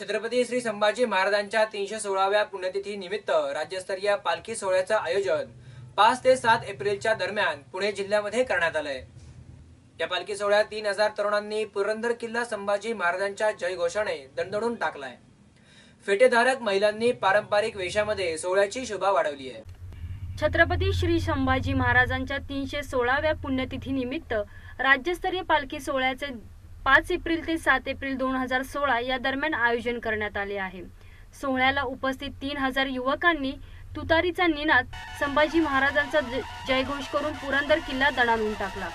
छत्रपती श्री संभाजी महाराजांच्या तीनशे सोळाव्या पुण्यतिथी निमित्त राज्यस्तरीय पालखी सोहळ्याचं आयोजन पाच ते सात एप्रिलच्या दरम्यान पुणे जिल्ह्यामध्ये करण्यात आलंय. या पालखी सोहळ्यात तीन हजार तरुणांनी पुरंदर किल्ला संभाजी महाराजांच्या जयघोषाने दणदणून टाकलाय. फेटेधारक महिलांनी पारंपरिक वेशामध्ये सोहळ्याची शोभा वाढवली आहे. छत्रपती श्री संभाजी महाराजांच्या तीनशे सोळाव्या पुण्यतिथी निमित्त राज्यस्तरीय पालखी सोहळ्याचे पाच एप्रिल ते सात एप्रिल दोन हजार सोळा या दरम्यान आयोजन करण्यात आले आहे. सोहळ्याला उपस्थित तीन हजार युवकांनी तुतारीचा निनाद संभाजी महाराजांचा ज- जयघोष करून पुरंदर किल्ला दणाणून टाकला.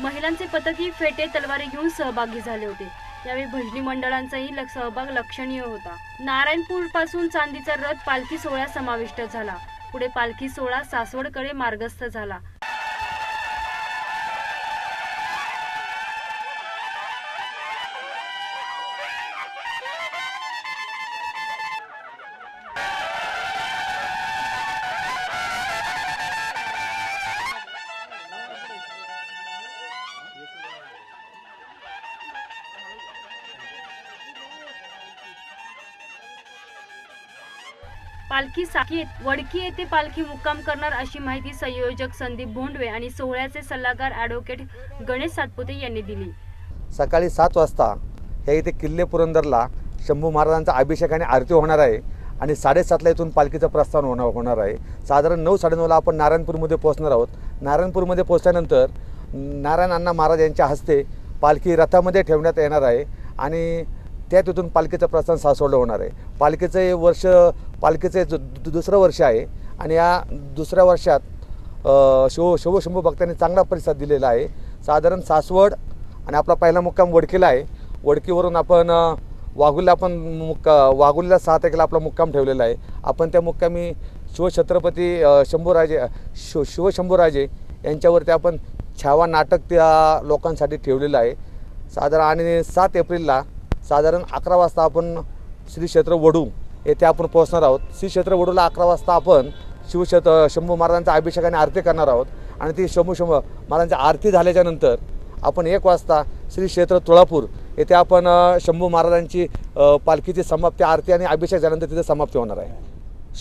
महिलांचे पथकही फेटे तलवारी घेऊन सहभागी झाले होते. यावेळी भजनी मंडळांचाही ल- सहभाग लक्षणीय होता. नारायणपूरपासून चांदीचा रथ पालखी सोहळ्यात समाविष्ट झाला. पुढे पालखी सोहळा सासवडकडे मार्गस्थ झाला. पालखी साकीत वडकी येथे पालखी मुक्काम करणार अशी माहिती संयोजक संदीप भोंडवे आणि सोहळ्याचे सल्लागार ॲडव्होकेट गणेश सातपुते यांनी दिली. सकाळी सात वाजता या इथे किल्ले पुरंदरला शंभू महाराजांचा अभिषेक आणि आरती होणार आहे आणि साडेसातला इथून पालखीचं प्रस्थान होणार होणार आहे. साधारण नऊ साडेनऊला आपण नारायणपूरमध्ये पोहोचणार आहोत. नारायणपूरमध्ये पोहोचल्यानंतर नारायण अण्णा महाराज यांच्या हस्ते पालखी रथामध्ये ठेवण्यात येणार आहे आणि त्या तिथून पालखीचं प्रस्थान सासवडलं होणार आहे. पालखीचं हे वर्ष पालखीचं दु- दुसरं वर्ष आहे आणि या दुसऱ्या वर्षात शिव शिवशंभू भक्तांनी चांगला प्रतिसाद दिलेला आहे. साधारण सासवड आणि आपला पहिला मुक्काम वडकीला आहे. वडकीवरून आपण वाघुलला आपण मुक्का वाघुलीला सहा तारखेला आपला मुक्काम ठेवलेला आहे. आपण त्या मुक्कामी शिवछत्रपती शंभूराजे शिव शिवशंभूराजे यांच्यावरती आपण छावा नाटक त्या लोकांसाठी ठेवलेलं आहे. साधारण आणि सात एप्रिलला साधारण अकरा वाजता आपण श्री क्षेत्र वडू येथे आपण पोहोचणार आहोत. श्री क्षेत्र वडूला अकरा वाजता आपण शिवक्षेत्र शंभू महाराजांचा अभिषेक आणि आरती करणार आहोत. आणि ती शंभू शंभू महाराजांची आरती झाल्याच्यानंतर आपण एक वाजता श्री क्षेत्र तुळापूर येथे आपण शंभू महाराजांची पालखीची समाप्ती आरती आणि अभिषेक झाल्यानंतर तिथे समाप्ती होणार आहे.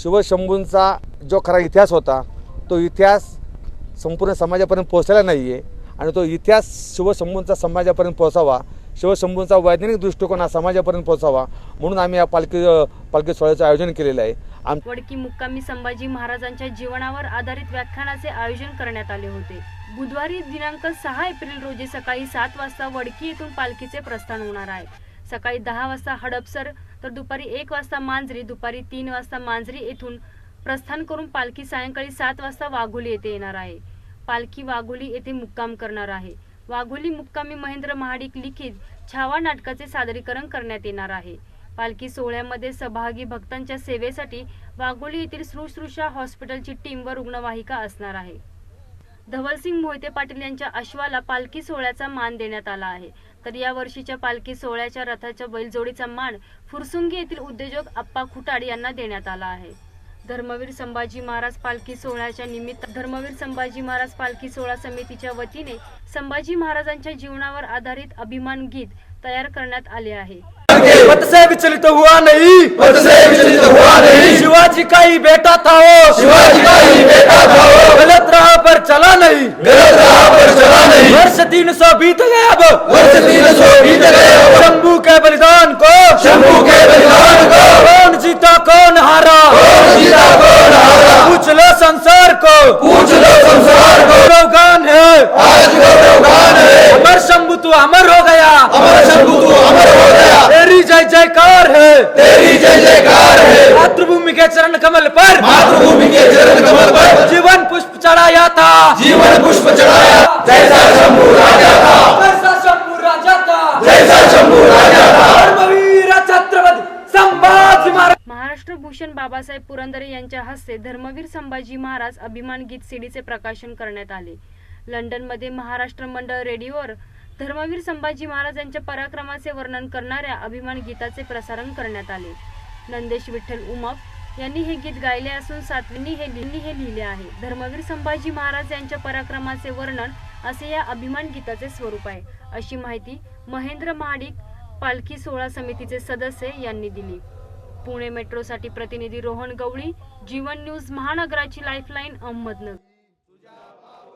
शिवशंभूंचा जो खरा इतिहास होता तो इतिहास संपूर्ण समाजापर्यंत पोहोचलेला नाही आहे आणि तो इतिहास शिवशंभूंचा समाजापर्यंत पोहोचावा शिवशंभूंचा वैज्ञानिक दृष्टिकोन हा समाजापर्यंत पोहोचावा म्हणून आम्ही या पालखी पालखी सोहळ्याचं आयोजन केलेलं आहे. आम वडकी मुक्कामी संभाजी महाराजांच्या जीवनावर आधारित व्याख्यानाचे आयोजन करण्यात आले होते. बुधवारी दिनांक सहा एप्रिल रोजी सकाळी सात वाजता वडकी येथून पालखीचे प्रस्थान होणार आहे. सकाळी दहा वाजता हडपसर तर दुपारी एक वाजता मांजरी दुपारी तीन वाजता मांजरी येथून प्रस्थान करून पालखी सायंकाळी सात वाजता वाघोली येथे येणार आहे. पालखी वाघोली येथे मुक्काम करणार आहे. वाघोली मुक्कामी महेंद्र महाडिक लिखित छावा नाटकाचे सादरीकरण करण्यात येणार आहे. पालखी सोहळ्यामध्ये सहभागी भक्तांच्या सेवेसाठी वाघोली येथील सुश्रुषा हॉस्पिटलची टीम व रुग्णवाहिका असणार आहे. धवलसिंग मोहिते पाटील यांच्या अश्वाला पालखी सोहळ्याचा मान देण्यात आला आहे. तर या वर्षीच्या पालखी सोहळ्याच्या रथाच्या बैलजोडीचा मान फुरसुंगी येथील उद्योजक अप्पा खुटाड यांना देण्यात आला आहे. धर्मवीर संभाजी महाराज पालखी सोहळ्याच्या निमित्त धर्मवीर संभाजी महाराज पालखी सोहळा समितीच्या वतीने संभाजी महाराजांच्या जीवनावर आधारित अभिमान गीत तयार करण्यात आले आहे. पद से विचलित हुआ नहीं। पद से विचलित हुआ नहीं। शिवाजी का ही बेटा था वो शिवाजी का ही बेटा था वो गलत राह पर चला नहीं। गलत राह पर चला नहीं। वर्ष तीन सौ बीत गए अब। वर्ष तीन सौ बीत गए अब शंभू के बलिदान को शंभू के बलिदान को कौन जीता कौन हारा कौन जीता कौन हारा पूछ लो संसार को पूछ लो संसार को गौरवगान है आज गौरवगान है अमर शंभू तू अमर हो गया अमर शंभू तू अमर हो गया तेरी जय जयकार है तेरी जय जयकार है। मातृभूमि के चरण कमल पर। मातृभूमि के चरण कमल पर। जीवन पुष्प चढ़ाया था। जीवन पुष्प चढ़ाया। जैसा शंभू राजा था। ऐसा शंभू राजा था। जैसा शंभू राजा था। धर्मवीर छत्रपती संभाजी महाराज। महाराष्ट्र भूषण बाबासाहेब पुरंदरे यांच्या हस्ते धर्मवीर संभाजी महाराज अभिमान गीत सीडीचे प्रकाशन करण्यात आले. लंडनमध्ये महाराष्ट्र मंडळ रेडिओवर धर्मवीर संभाजी महाराज यांच्या पराक्रमाचे वर्णन करणाऱ्या अभिमान गीताचे प्रसारण करण्यात आले. नंदेश विठ्ठल उमप यांनी हे गीत गायले असून सातवींनी हे यांनी हे लिहिले आहे. धर्मवीर संभाजी महाराज यांच्या पराक्रमाचे वर्णन असे या अभिमान गीताचे स्वरूप आहे. अशी माहिती महेंद्र महाडिक पालखी सोहळा समितीचे सदस्य यांनी दिली. पुणे मेट्रोसाठी प्रतिनिधी रोहन गवळी जीवन न्यूज महानगराची लाईफलाईन अहमदनगर.